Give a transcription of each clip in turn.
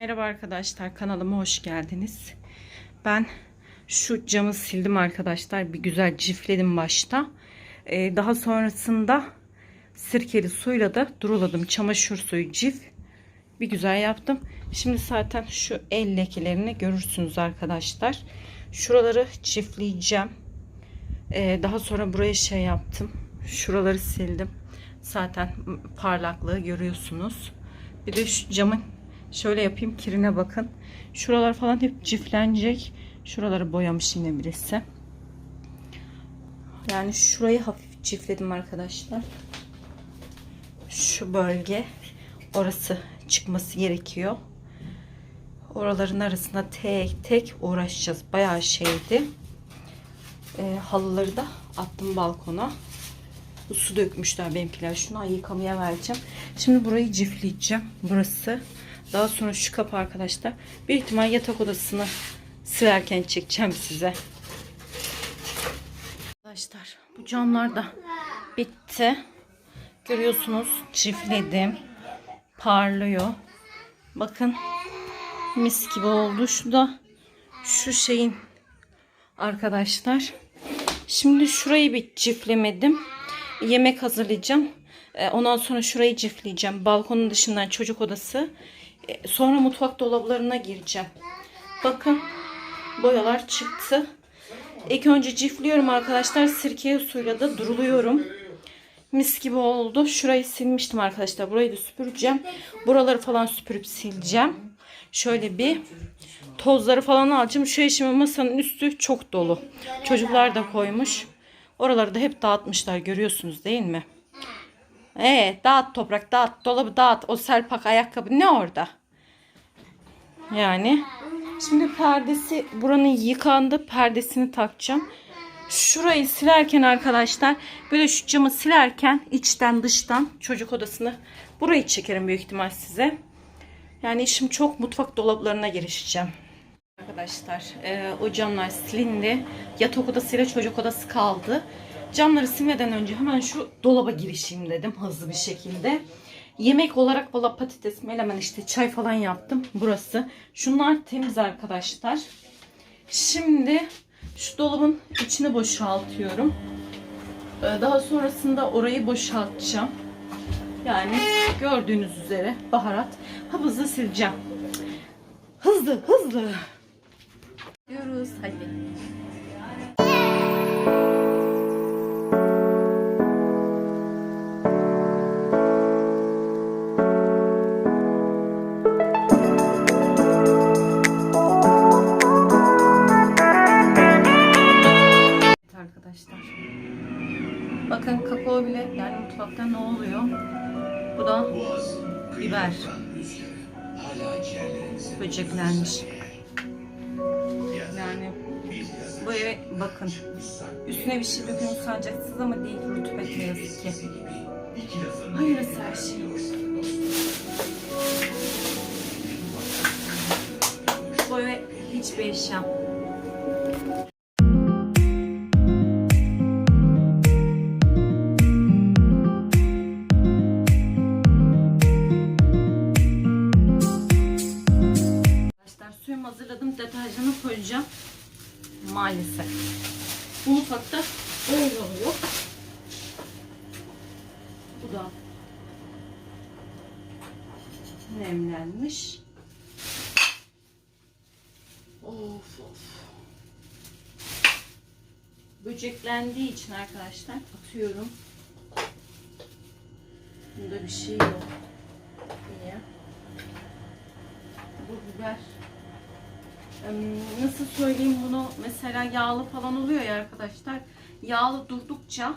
Merhaba arkadaşlar kanalıma hoş geldiniz. Ben şu camı sildim arkadaşlar. Bir güzel cifledim başta. Ee, daha sonrasında sirkeli suyla da duruladım. Çamaşır suyu cif. Bir güzel yaptım. Şimdi zaten şu el lekelerini görürsünüz arkadaşlar. Şuraları çiftleyeceğim. Ee, daha sonra buraya şey yaptım. Şuraları sildim. Zaten parlaklığı görüyorsunuz. Bir de şu camın şöyle yapayım kirine bakın. Şuralar falan hep ciflenecek. Şuraları boyamış yine birisi. Yani şurayı hafif cifledim arkadaşlar. Şu bölge orası çıkması gerekiyor. Oraların arasında tek tek uğraşacağız. Bayağı şeydi. E, halıları da attım balkona. Su dökmüşler benimkiler. Şunu yıkamaya vereceğim. Şimdi burayı cifleyeceğim. Burası. Daha sonra şu kapı arkadaşlar. Büyük ihtimal yatak odasını silerken çekeceğim size. Arkadaşlar bu camlar da bitti. Görüyorsunuz çiftledim. Parlıyor. Bakın mis gibi oldu. Şu da şu şeyin arkadaşlar. Şimdi şurayı bir çiftlemedim. Yemek hazırlayacağım. Ee, Ondan sonra şurayı cifleyeceğim. Balkonun dışından çocuk odası. Ee, Sonra mutfak dolaplarına gireceğim. Bakın boyalar çıktı. İlk önce cifliyorum arkadaşlar. Sirke suyla da duruluyorum. Mis gibi oldu. Şurayı silmiştim arkadaşlar. Burayı da süpüreceğim. Buraları falan süpürüp sileceğim. Şöyle bir tozları falan alacağım. Şu eşimin masanın üstü çok dolu. Çocuklar da koymuş. Oraları da hep dağıtmışlar. Görüyorsunuz değil mi? Evet dağıt toprak dağıt dolabı dağıt. O selpak ayakkabı ne orada? Yani şimdi perdesi buranın yıkandı. Perdesini takacağım. Şurayı silerken arkadaşlar böyle şu camı silerken içten dıştan çocuk odasını burayı çekerim büyük ihtimal size. Yani işim çok mutfak dolaplarına girişeceğim. Arkadaşlar e, o camlar silindi. Yatak odasıyla çocuk odası kaldı. Camları silmeden önce hemen şu dolaba girişeyim dedim hızlı bir şekilde. Yemek olarak valla patates, melemen işte çay falan yaptım. Burası. Şunlar temiz arkadaşlar. Şimdi şu dolabın içini boşaltıyorum. Ee, Daha sonrasında orayı boşaltacağım. Yani gördüğünüz üzere baharat. Ha hızlı sileceğim. Hızlı hızlı. Diyoruz hadi. Arkadaşlar. Bakın kakao bile yani mutfakta ne oluyor? Bu da biber. Böceklenmiş. Bakın. Üstüne bir şey dökün sanacaksınız ama değil rutubet ne yazık ki. Hayırlısı her şey. Bu eve hiçbir eşyam. Nemlenmiş. Of of. Böceklendiği için arkadaşlar atıyorum. Bunda bir şey yok. Niye? Bu biber nasıl söyleyeyim bunu mesela yağlı falan oluyor ya arkadaşlar yağlı durdukça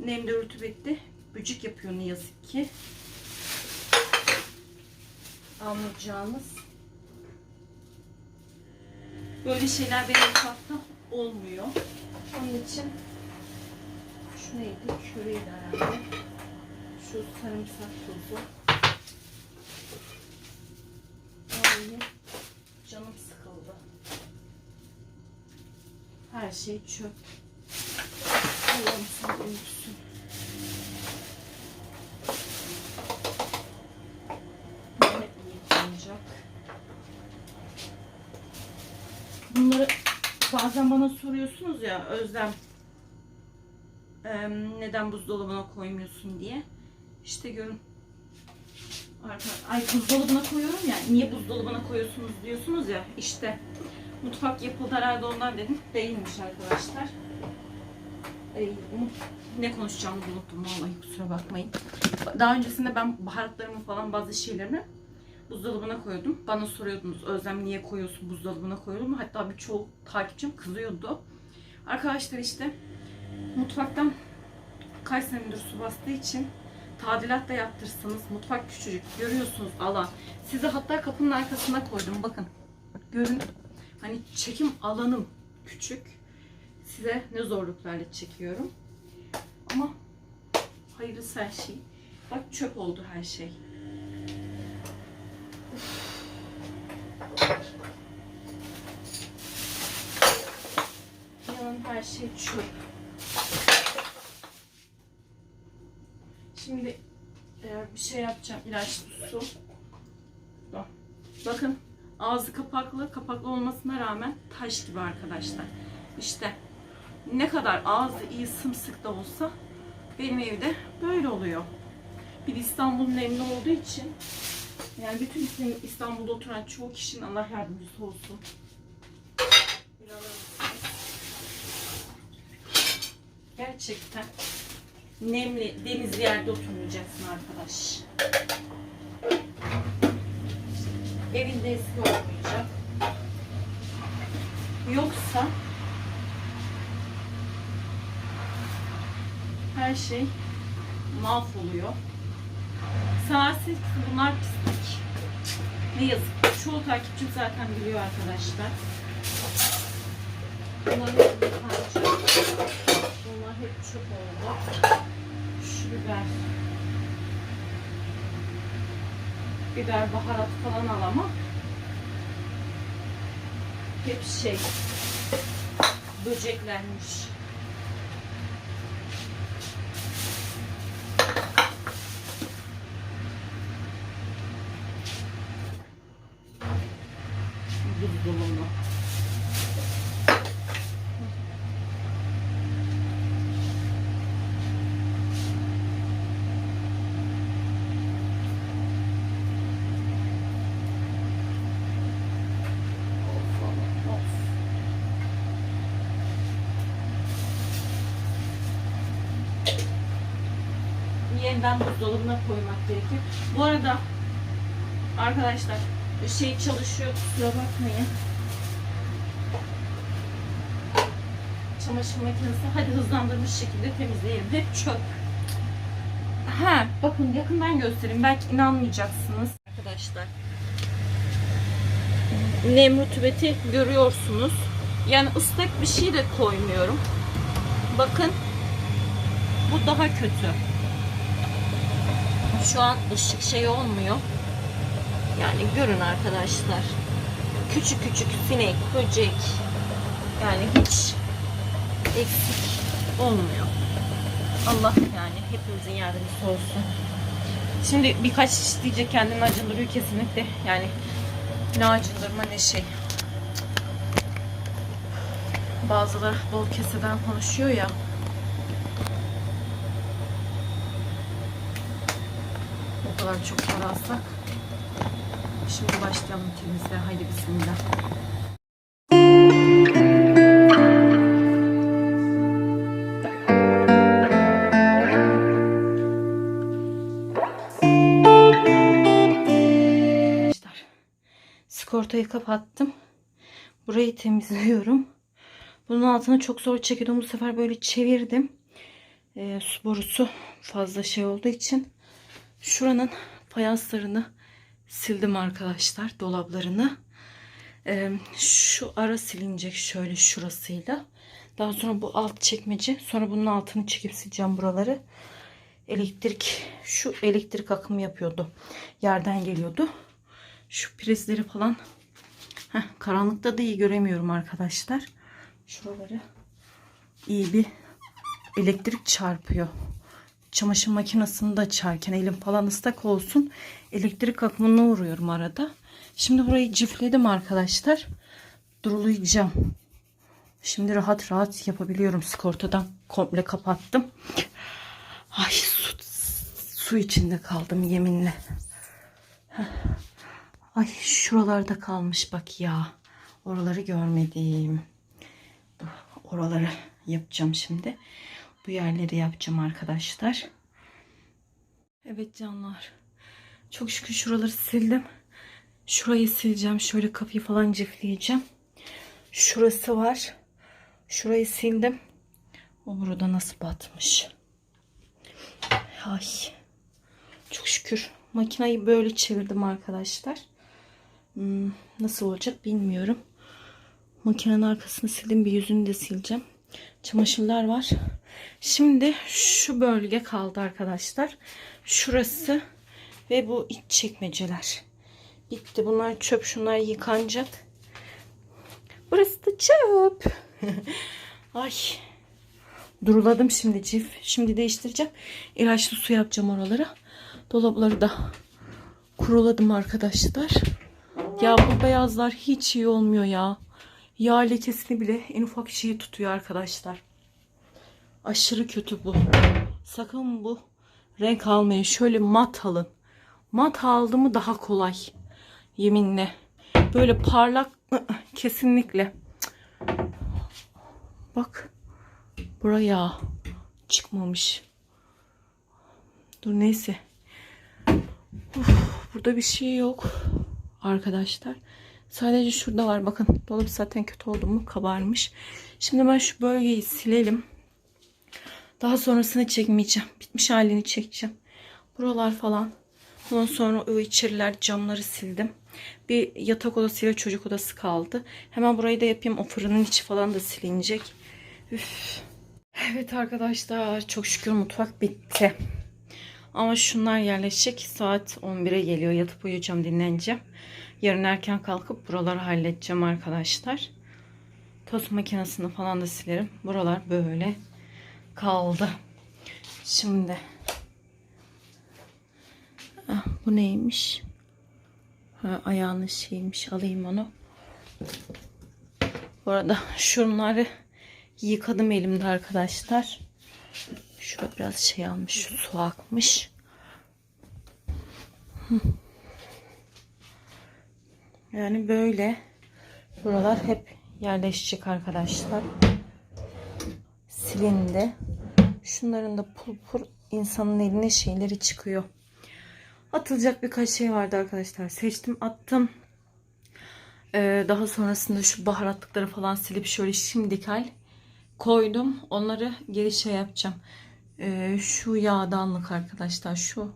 nemde rutubetli böcek yapıyor ne yazık ki anlayacağınız böyle şeyler benim mutfakta olmuyor onun için şu neydi köreydi herhalde şu sarımsak tozu Ay, canım sıkıldı. Her şey çöp. Allah'ım sen uyusun. Ne yıkanacak? bunları bazen bana soruyorsunuz ya Özlem em, neden buzdolabına koymuyorsun diye. İşte görün. Arka, ay buzdolabına koyuyorum ya. Niye buzdolabına koyuyorsunuz diyorsunuz ya. İşte mutfak yapıldı herhalde ondan dedim. Değilmiş arkadaşlar. Ay, ne konuşacağımı unuttum vallahi kusura bakmayın. Daha öncesinde ben baharatlarımı falan bazı şeylerimi buzdolabına koyuyordum. Bana soruyordunuz Özlem niye koyuyorsun buzdolabına koyuyorum mu? Hatta birçoğu takipçim kızıyordu. Arkadaşlar işte mutfaktan kaç senedir su bastığı için tadilat da yaptırsanız mutfak küçücük görüyorsunuz alan. Size hatta kapının arkasına koydum bakın. Görün hani çekim alanım küçük. Size ne zorluklarla çekiyorum. Ama hayırlısı her şey. Bak çöp oldu her şey. Yanın her şey çöp. Şimdi e, bir şey yapacağım. İlaçlı su. Bak. Bakın ağzı kapaklı. Kapaklı olmasına rağmen taş gibi arkadaşlar. İşte ne kadar ağzı iyi sımsık da olsa benim evde böyle oluyor. Bir İstanbul'un nemli olduğu için yani bütün İstanbul'da oturan çoğu kişinin Allah yardımcısı olsun. Gerçekten nemli, denizli yerde oturmayacaksın arkadaş. Evinde eski olmayacak. Yoksa her şey mahvoluyor. Sanarsız bunlar pislik. Ne yazık. Çoğu takipçim zaten biliyor arkadaşlar. Bunların çöp oldu. Şu biber. Biber, baharat falan al ama hep şey böceklenmiş. buzdolabına. Of, of, of. Yeniden buzdolabına koymak gerekiyor. Bu arada arkadaşlar şey çalışıyor kusura bakmayın. Çamaşır makinesi hadi hızlandırmış şekilde temizleyelim. Hep çöp. Ha bakın yakından göstereyim. Belki inanmayacaksınız arkadaşlar. Nem rutubeti görüyorsunuz. Yani ıslak bir şey de koymuyorum. Bakın. Bu daha kötü. Şu an ışık şey olmuyor. Yani görün arkadaşlar. Küçük küçük sinek, böcek. Yani hiç eksik olmuyor. Allah yani hepimizin yardımcısı olsun. Şimdi birkaç kişi diyecek kendini acındırıyor kesinlikle. Yani ne acındırma ne şey. Bazıları bol keseden konuşuyor ya. Kadar çok para alsak Şimdi başlayalım temizliğe. Haydi bismillah. Sigortayı kapattım. Burayı temizliyorum. Bunun altını çok zor çekiyordum. Bu sefer böyle çevirdim. Ee, su borusu fazla şey olduğu için şuranın fayanslarını sildim arkadaşlar dolaplarını. Ee, şu ara silinecek şöyle şurasıyla. Daha sonra bu alt çekmece. Sonra bunun altını çekip sileceğim buraları. Elektrik şu elektrik akımı yapıyordu. Yerden geliyordu. Şu prizleri falan Heh, karanlıkta da iyi göremiyorum arkadaşlar. Şuraları iyi bir elektrik çarpıyor çamaşır makinesini de açarken elim falan ıslak olsun. Elektrik akımına uğruyorum arada. Şimdi burayı cifledim arkadaşlar. durulayacağım. Şimdi rahat rahat yapabiliyorum. Skortadan komple kapattım. Ay su, su içinde kaldım yeminle. Ay şuralarda kalmış bak ya. Oraları görmedim. Oraları yapacağım şimdi. Bu yerleri yapacağım arkadaşlar. Evet canlar. Çok şükür şuraları sildim. Şurayı sileceğim. Şöyle kapıyı falan cifleyeceğim. Şurası var. Şurayı sildim. O burada nasıl batmış. Ay. Çok şükür. Makinayı böyle çevirdim arkadaşlar. Hmm, nasıl olacak bilmiyorum. Makinenin arkasını sildim. Bir yüzünü de sileceğim. Çamaşırlar var. Şimdi şu bölge kaldı arkadaşlar. Şurası ve bu iç çekmeceler. Bitti. Bunlar çöp. Şunlar yıkanacak. Burası da çöp. Ay. Duruladım şimdi cif. Şimdi değiştireceğim. İlaçlı su yapacağım oralara. Dolapları da kuruladım arkadaşlar. Ya bu beyazlar hiç iyi olmuyor ya. Yağ lekesini bile en ufak şeyi tutuyor arkadaşlar. Aşırı kötü bu. Sakın bu renk almayın. Şöyle mat alın. Mat aldı mı daha kolay. Yeminle. Böyle parlak kesinlikle. Bak. Buraya çıkmamış. Dur neyse. Uf, burada bir şey yok. Arkadaşlar. Sadece şurada var. Bakın dolap zaten kötü oldu mu kabarmış. Şimdi ben şu bölgeyi silelim. Daha sonrasını çekmeyeceğim. Bitmiş halini çekeceğim. Buralar falan. Ondan sonra o içeriler camları sildim. Bir yatak odasıyla çocuk odası kaldı. Hemen burayı da yapayım. O fırının içi falan da silinecek. Üf. Evet arkadaşlar çok şükür mutfak bitti. Ama şunlar yerleşecek. Saat 11'e geliyor. Yatıp uyuyacağım dinleneceğim. Yarın erken kalkıp buraları halledeceğim arkadaşlar. Tost makinesini falan da silerim. Buralar böyle kaldı. Şimdi Ah, bu neymiş? Ha, ayağının şeymiş. Alayım onu. Bu arada şunları yıkadım elimde arkadaşlar. Şurada biraz şey almış. Su akmış. Hı. Yani böyle buralar hep yerleşecek arkadaşlar. Silindi. Şunların da pul pul insanın eline şeyleri çıkıyor. Atılacak birkaç şey vardı arkadaşlar. Seçtim attım. Ee, daha sonrasında şu baharatlıkları falan silip şöyle şimdikal koydum. Onları geri şey yapacağım. Ee, şu yağdanlık arkadaşlar. Şu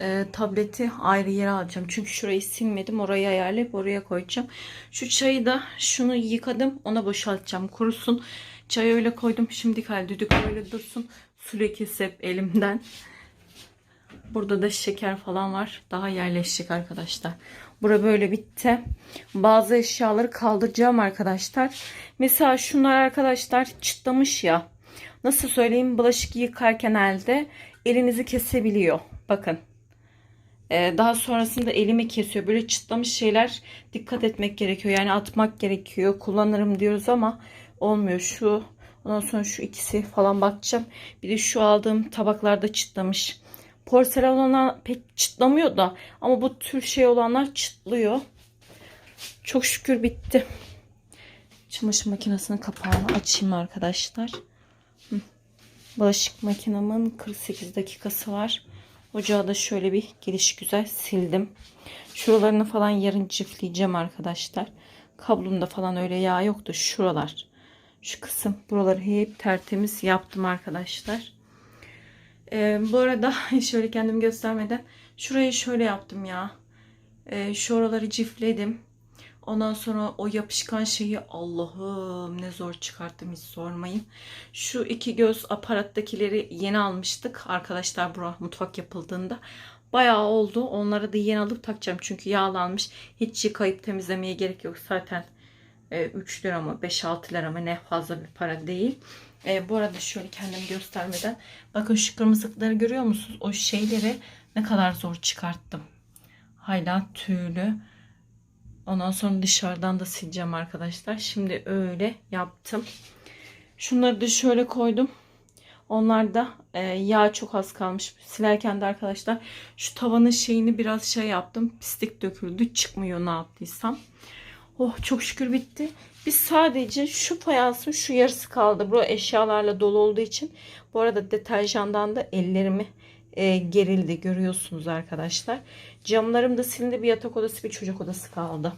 e, tableti ayrı yere alacağım. Çünkü şurayı silmedim. Orayı ayarlayıp oraya koyacağım. Şu çayı da şunu yıkadım. Ona boşaltacağım. Kurusun. Çayı öyle koydum. Şimdikal düdük öyle dursun. Su lekesi hep elimden. Burada da şeker falan var. Daha yerleşecek arkadaşlar. Bura böyle bitti. Bazı eşyaları kaldıracağım arkadaşlar. Mesela şunlar arkadaşlar çıtlamış ya. Nasıl söyleyeyim bulaşık yıkarken elde elinizi kesebiliyor. Bakın. Ee, daha sonrasında elimi kesiyor. Böyle çıtlamış şeyler dikkat etmek gerekiyor. Yani atmak gerekiyor. Kullanırım diyoruz ama olmuyor. Şu ondan sonra şu ikisi falan bakacağım. Bir de şu aldığım tabaklarda çıtlamış. Porselen olanlar pek çıtlamıyor da ama bu tür şey olanlar çıtlıyor. Çok şükür bitti. Çamaşır makinesinin kapağını açayım arkadaşlar. Bulaşık makinamın 48 dakikası var. Ocağı da şöyle bir geliş güzel sildim. Şuralarını falan yarın çiftleyeceğim arkadaşlar. Kablomda falan öyle yağ yoktu. Şuralar. Şu kısım. Buraları hep tertemiz yaptım arkadaşlar. Ee, bu arada şöyle kendimi göstermeden şurayı şöyle yaptım ya. Ee, şu oraları. Ondan sonra o yapışkan şeyi Allah'ım ne zor çıkarttım hiç sormayın. Şu iki göz aparattakileri yeni almıştık arkadaşlar bura mutfak yapıldığında. Bayağı oldu. Onları da yeni alıp takacağım. Çünkü yağlanmış. Hiç yıkayıp temizlemeye gerek yok. Zaten e, 3 lira mı 5-6 lira mı ne fazla bir para değil. E, bu arada şöyle kendimi göstermeden bakın şu kırmızılıkları görüyor musunuz? O şeyleri ne kadar zor çıkarttım. Hala tüylü. Ondan sonra dışarıdan da sileceğim arkadaşlar. Şimdi öyle yaptım. Şunları da şöyle koydum. Onlar da e, yağ çok az kalmış. Silerken de arkadaşlar şu tavanın şeyini biraz şey yaptım. Pislik döküldü. Çıkmıyor ne yaptıysam. Oh çok şükür bitti. Biz sadece şu fayansın şu yarısı kaldı. Bu eşyalarla dolu olduğu için. Bu arada deterjandan da ellerimi e, gerildi görüyorsunuz arkadaşlar. Camlarım da silindi. Bir yatak odası bir çocuk odası kaldı.